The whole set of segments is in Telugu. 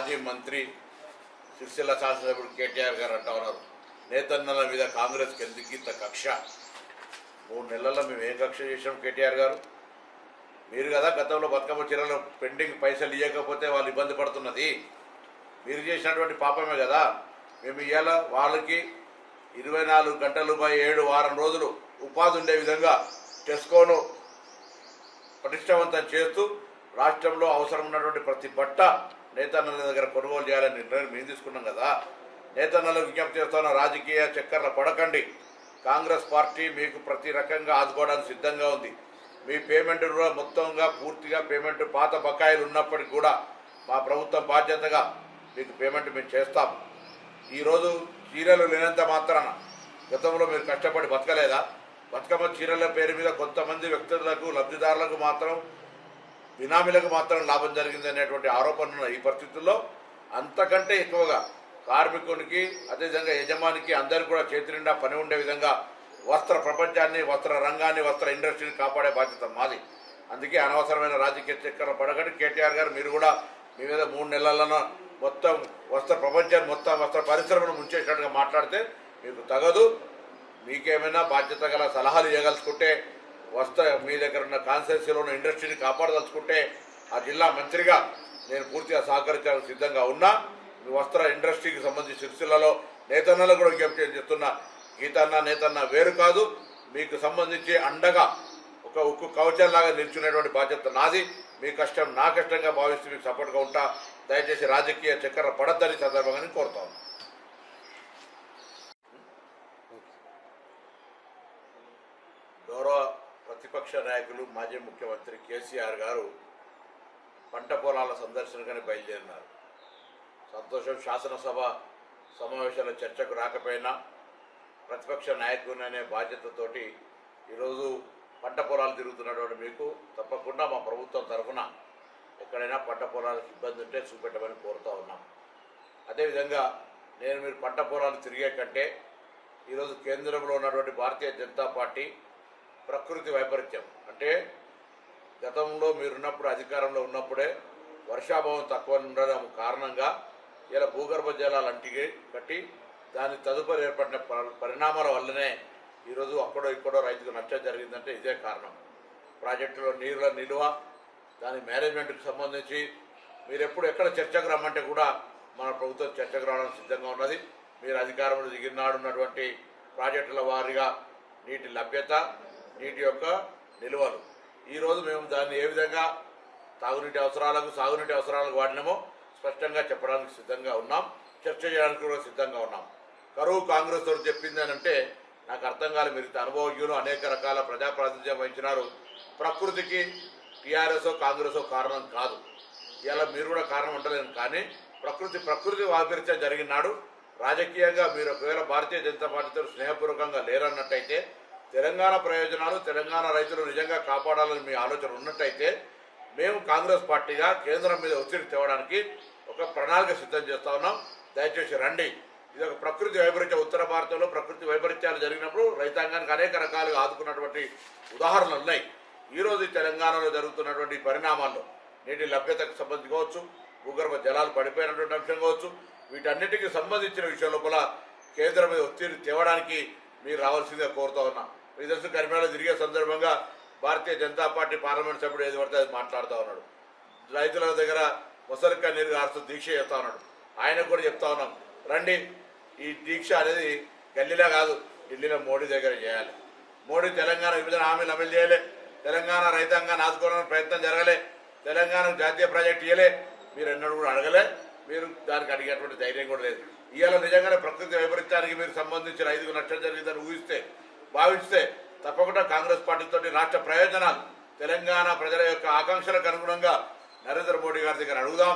మాజీ మంత్రి సిరిసిల్ల శాసనసభ్యుడు కేటీఆర్ గారు అంటా ఉన్నారు. నేతన్నల మీద కాంగ్రెస్కి ఎందుకు ఇంత కక్ష? మూడు నెలల్లో మేము ఏం కక్ష చేసాం కేటీఆర్ గారు? మీరు కదా గతంలో బతుకమ్మ చీరలు పెండింగ్ పైసలు ఇవ్వకపోతే వాళ్ళు ఇబ్బంది పడుతున్నది. మీరు చేసినటువంటి పాపమే కదా. మేము ఇవాళ వాళ్ళకి ఇరవై నాలుగు గంటలు పై ఏడు వారం రోజులు ఉపాధి ఉండే విధంగా టెస్కోను పటిష్టవంతం చేస్తూ రాష్ట్రంలో అవసరం ఉన్నటువంటి ప్రతి బట్ట నేతన్నల దగ్గర కొనుగోలు చేయాలని నిర్ణయం మేము తీసుకున్నాం కదా. నేతన్నలకు విజ్ఞప్తి చేస్తున్న రాజకీయ చక్కర్ల పడకండి. కాంగ్రెస్ పార్టీ మీకు ప్రతి రకంగా ఆదుకోవడానికి సిద్ధంగా ఉంది. మీ పేమెంట్ కూడా మొత్తంగా పూర్తిగా పేమెంట్ పాత బకాయిలు ఉన్నప్పటికీ కూడా మా ప్రభుత్వం బాధ్యతగా మీకు పేమెంట్ మేము చేస్తాం ఈరోజు చీరలు లేనంత మాత్రాన గతంలో మీరు కష్టపడి బతకలేదా? బతుకమ్మ చీరల పేరు మీద కొంతమంది వ్యక్తులకు లబ్ధిదారులకు మాత్రం బినామీలకు మాత్రం లాభం జరిగింది అనేటువంటి ఆరోపణలు ఈ పరిస్థితుల్లో అంతకంటే ఎక్కువగా కార్మికునికి అదేవిధంగా యజమానికి అందరికీ కూడా చేతి నిండా పని ఉండే విధంగా వస్త్ర ప్రపంచాన్ని వస్త్ర రంగాన్ని వస్త్ర ఇండస్ట్రీని కాపాడే బాధ్యత మాది. అందుకే అనవసరమైన రాజకీయ చక్కెర పడకండి కేటీఆర్ గారు మీరు కూడా మీ మీద మూడు నెలలను మొత్తం వస్త్ర ప్రపంచాన్ని మొత్తం వస్త్ర పరిశ్రమను ముంచేసినట్టుగా మాట్లాడితే మీకు తగదు. మీకేమైనా బాధ్యత గల సలహాలు ఇవ్వగలుచుకుంటే వస్త్ర మీ దగ్గర ఉన్న కాన్స్టిట్యూన్సీలో ఉన్న ఇండస్ట్రీని కాపాడదలుచుకుంటే ఆ జిల్లా మంత్రిగా నేను పూర్తిగా సహకరించడానికి సిద్ధంగా ఉన్నా. మీ వస్త్ర ఇండస్ట్రీకి సంబంధించి సిరిసిల్లలో నేతన్నలు కూడా విజ్ఞప్తి చేస్తున్నా గీతన్న నేతన్న వేరు కాదు. మీకు సంబంధించి అండగా ఒక ఉక్కు కవచంలాగా నిల్చునేటువంటి బాధ్యత నాది. మీ కష్టం నా కష్టంగా భావిస్తూ మీకు సపోర్ట్గా ఉంటా. దయచేసి రాజకీయ చక్కెర పడద్దని సందర్భంగా నేను కోరుతాను పక్ష నాయకులు మాజీ ముఖ్యమంత్రి కేసీఆర్ గారు పంట పొలాల సందర్శనకని బయలుదేరినారు. సంతోషం శాసనసభ సమావేశాల చర్చకు రాకపోయినా ప్రతిపక్ష నాయకుని అనే బాధ్యతతోటి ఈరోజు పంట పొలాలు తిరుగుతున్నటువంటి మీకు తప్పకుండా మా ప్రభుత్వం తరఫున ఎక్కడైనా పంట పొలాలకు ఇబ్బంది ఉంటే చూపెట్టమని కోరుతా ఉన్నాం. అదేవిధంగా నేను మీరు పంట పొలాలు తిరిగే కంటే ఈరోజు కేంద్రంలో ఉన్నటువంటి భారతీయ జనతా పార్టీ ప్రకృతి వైపరీత్యం. అంటే గతంలో మీరున్నప్పుడు అధికారంలో ఉన్నప్పుడే వర్షాభావం తక్కువ ఉండడం కారణంగా ఇలా భూగర్భ జలాలు అంటికి కట్టి దాని తదుపరి ఏర్పడిన పరిణామాల వల్లనే ఈరోజు అక్కడో ఇక్కడో రైతుకు నష్టం జరిగిందంటే ఇదే కారణం. ప్రాజెక్టులో నీళ్ళ నిల్వ దాని మేనేజ్మెంట్కి సంబంధించి మీరు ఎప్పుడు ఎక్కడ చర్చకు రమ్మంటే కూడా మన ప్రభుత్వం చర్చకు రావడానికి సిద్ధంగా ఉన్నది. మీరు అధికారంలో దిగినాడున్నటువంటి ప్రాజెక్టుల వారీగా నీటి లభ్యత నీటి యొక్క నిల్వలు. ఈరోజు మేము దాన్ని ఏ విధంగా తాగునీటి అవసరాలకు సాగునీటి అవసరాలకు వాడినామో స్పష్టంగా చెప్పడానికి సిద్ధంగా ఉన్నాం. చర్చ చేయడానికి కూడా సిద్ధంగా ఉన్నాం. కరువు కాంగ్రెస్ వారు చెప్పింది అని అంటే నాకు అర్థం కాలేదు. మీరు అనుభవజ్ఞులు అనేక రకాల ప్రజాప్రాతినిధ్యం వహించినారు. ప్రకృతికి టీఆర్ఎస్ కాంగ్రెస్ కారణం కాదు. ఇలా మీరు కూడా కారణం ఉండలేదు కానీ ప్రకృతి ప్రకృతి వాపరిత్యం జరిగినాడు. రాజకీయంగా మీరు ఒకవేళ భారతీయ జనతా పార్టీతో స్నేహపూర్వకంగా లేరన్నట్టయితే తెలంగాణ ప్రయోజనాలు తెలంగాణ రైతులు నిజంగా కాపాడాలని మీ ఆలోచన ఉన్నట్టయితే మేము కాంగ్రెస్ పార్టీగా కేంద్రం మీద ఒత్తిడి తేవడానికి ఒక ప్రణాళిక సిద్ధం చేస్తా ఉన్నాం. దయచేసి రండి. ఇది ఒక ప్రకృతి వైపరీత్యం ఉత్తర భారతంలో ప్రకృతి వైపరీత్యాలు జరిగినప్పుడు రైతాంగానికి అనేక రకాలుగా ఆదుకున్నటువంటి ఉదాహరణలు ఉన్నాయి. ఈరోజు తెలంగాణలో జరుగుతున్నటువంటి పరిణామాల్లో నీటి లభ్యతకు సంబంధించి కావచ్చు భూగర్భ జలాలు పడిపోయినటువంటి అంశం కావచ్చు వీటన్నిటికీ సంబంధించిన విషయం లోపల కేంద్రం మీద ఒత్తిడి తేవడానికి మీరు రావాల్సిందిగా కోరుతా ఉన్నాం. మీ తెలుసు కరిమేళ తిరిగే సందర్భంగా భారతీయ జనతా పార్టీ పార్లమెంట్ సభ్యుడు ఏది పడితే అది మాట్లాడుతూ ఉన్నాడు. రైతుల దగ్గర ముసలిక నీరు కాస్తూ దీక్ష చేస్తా ఉన్నాడు. ఆయన కూడా చెప్తా ఉన్నాం రండి ఈ దీక్ష అనేది గల్లీలో కాదు ఢిల్లీలో మోడీ దగ్గర చేయాలి. మోడీ తెలంగాణ విభజన హామీలు అమలు చేయలే. తెలంగాణ రైతాంగాన్ని ఆదుకోవడానికి ప్రయత్నం జరగలే. తెలంగాణకు జాతీయ ప్రాజెక్ట్ ఇవ్వలే మీరు ఎన్నడూ కూడా అడగలే. మీరు దానికి అడిగేటువంటి ధైర్యం కూడా లేదు. ఇవాళ నిజంగానే ప్రకృతి వైపరీత్యానికి మీరు సంబంధించి రైతుకు నష్టం జరిగిందని ఊహిస్తే భావిస్తే తప్పకుండా కాంగ్రెస్ పార్టీతోటి రాష్ట్ర ప్రయోజనాలు. తెలంగాణ ప్రజల యొక్క ఆకాంక్షలకు అనుగుణంగా నరేంద్ర మోడీ గారి దగ్గర అడుగుదాం.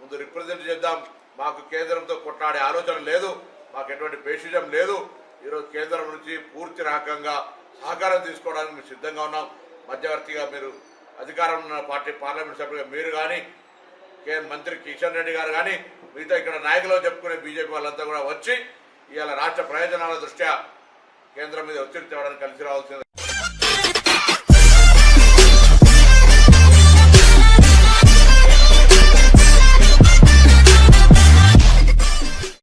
ముందు రిప్రజెంట్ చేద్దాం. మాకు కేంద్రంతో కొట్లాడే ఆలోచన లేదు. మాకు ఎటువంటి పేషిజం లేదు. ఈరోజు కేంద్రం నుంచి పూర్తి రకంగా సహకారం తీసుకోవడానికి మేము సిద్ధంగా ఉన్నాం. మధ్యవర్తిగా మీరు అధికారం ఉన్న పార్టీ పార్లమెంట్ సభ్యులుగా మీరు కానీ కే మంత్రి కిషన్ రెడ్డి గారు కానీ మిగతా ఇక్కడ నాయకులు చెప్పుకునే బీజేపీ వాళ్ళంతా కూడా వచ్చి ఇవాళ రాష్ట్ర ప్రయోజనాల దృష్ట్యా కేంద్రం మీద ఒత్తిడి తేవడానికి కలిసి రావాల్సింది